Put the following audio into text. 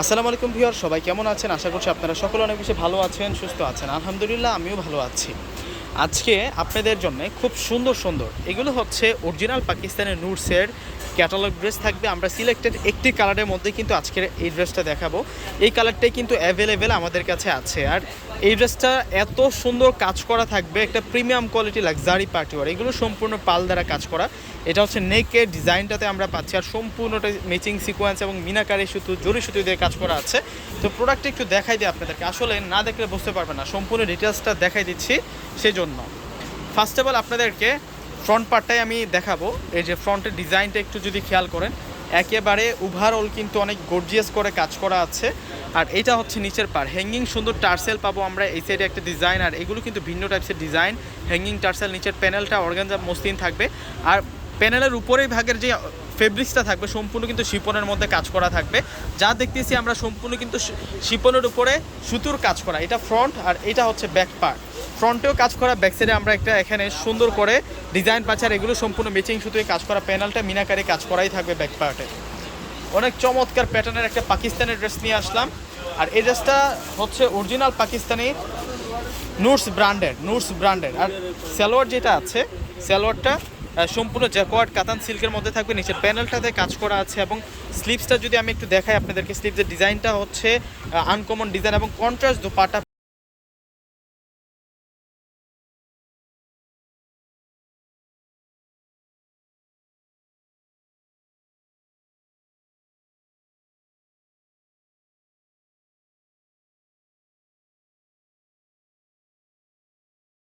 আসসালামু আলাইকুম ভিউয়ার, সবাই কেমন আছেন? আশা করছি আপনারা সকলে অনেক বেশি ভালো আছেন, সুস্থ আছেন। আলহামদুলিল্লাহ, আমিও ভালো আছি। আজকে আপনাদের জন্য খুব সুন্দর সুন্দর। এগুলো হচ্ছে অরিজিনাল পাকিস্তানের নুটসের ক্যাটালগ ড্রেস থাকবে। আমরা সিলেক্টেড একটি কালারের মধ্যে কিন্তু আজকের এই ড্রেসটা দেখাবো। এই কালারটাই কিন্তু অ্যাভেলেবেল আমাদের কাছে আছে। আর এই ড্রেসটা এত সুন্দর কাজ করা থাকবে, একটা premium quality luxury party wear এগুলো সম্পূর্ণ পাল দ্বারা কাজ করা। এটা হচ্ছে নেকের ডিজাইনটাতে আমরা পাচ্ছি। আর সম্পূর্ণটা ম্যাচিং সিকোয়েন্স এবং মিনাকারি সুতো, জরি সুতো দিয়ে কাজ করা আছে। তো প্রোডাক্টটা একটু দেখাই দিই আপনাদেরকে। আসলে না দেখলে বুঝতে পারবেন না। সম্পূর্ণ ডিটেলসটা দেখাই দিচ্ছি। সেজন্য ফার্স্ট অফ অল আপনাদেরকে ফ্রন্ট পার্টটাই আমি দেখাবো। এই যে ফ্রন্টের ডিজাইনটা একটু যদি খেয়াল করেন, একেবারে ওভারঅল কিন্তু অনেক গর্জিয়াস করে কাজ করা আছে। আর এটা হচ্ছে নিচের পার হ্যাঙ্গিং সুন্দর টার্সেল পাবো আমরা, এই সাইডে একটা ডিজাইন আর এগুলো কিন্তু ভিন্ন টাইপসের ডিজাইন হ্যাঙ্গিং টার্সেল, নিচের প্যানেলটা অর্গানজা মসলিন থাকবে। আর প্যানেলের উপরেই ভাগের যে ফেব্রিক্সটা থাকবে, সম্পূর্ণ কিন্তু শিপনের মধ্যে কাজ করা থাকবে। যা দেখতেছি আমরা, সম্পূর্ণ কিন্তু শিপনের উপরে সুতোর কাজ করা। এটা ফ্রন্ট আর এটা হচ্ছে ব্যাক পার্ট ফ্রন্টেও কাজ করা ব্যাক সাইডে আমরা একটা এখানে সুন্দর করে ডিজাইন পাচ্ছি আর এগুলো সম্পূর্ণ ম্যাচিং সুতোয় কাজ করা প্যানেলটা মিনাকারে কাজ করাই থাকবে ব্যাক পার্টে অনেক চমৎকার প্যাটার্নের একটা পাকিস্তানের ড্রেস নিয়ে আসলাম। আর এই ড্রেসটা হচ্ছে অরিজিনাল পাকিস্তানি নুটস ব্র্যান্ডের নুটস ব্র্যান্ডের আর সালোয়ার যেটা আছে সালোয়ারটা আহ, সম্পূর্ণ জ্যাকোয়ার্ড কাতান সিল্কের মধ্যে থাকবে। নিচের প্যানেলটাতে কাজ করা আছে এবং স্লিপসটা যদি আমি একটু দেখাই আপনাদেরকে স্লিভসের ডিজাইনটা হচ্ছে আনকমন ডিজাইন এবং কন্ট্রাস্ট দোপাটা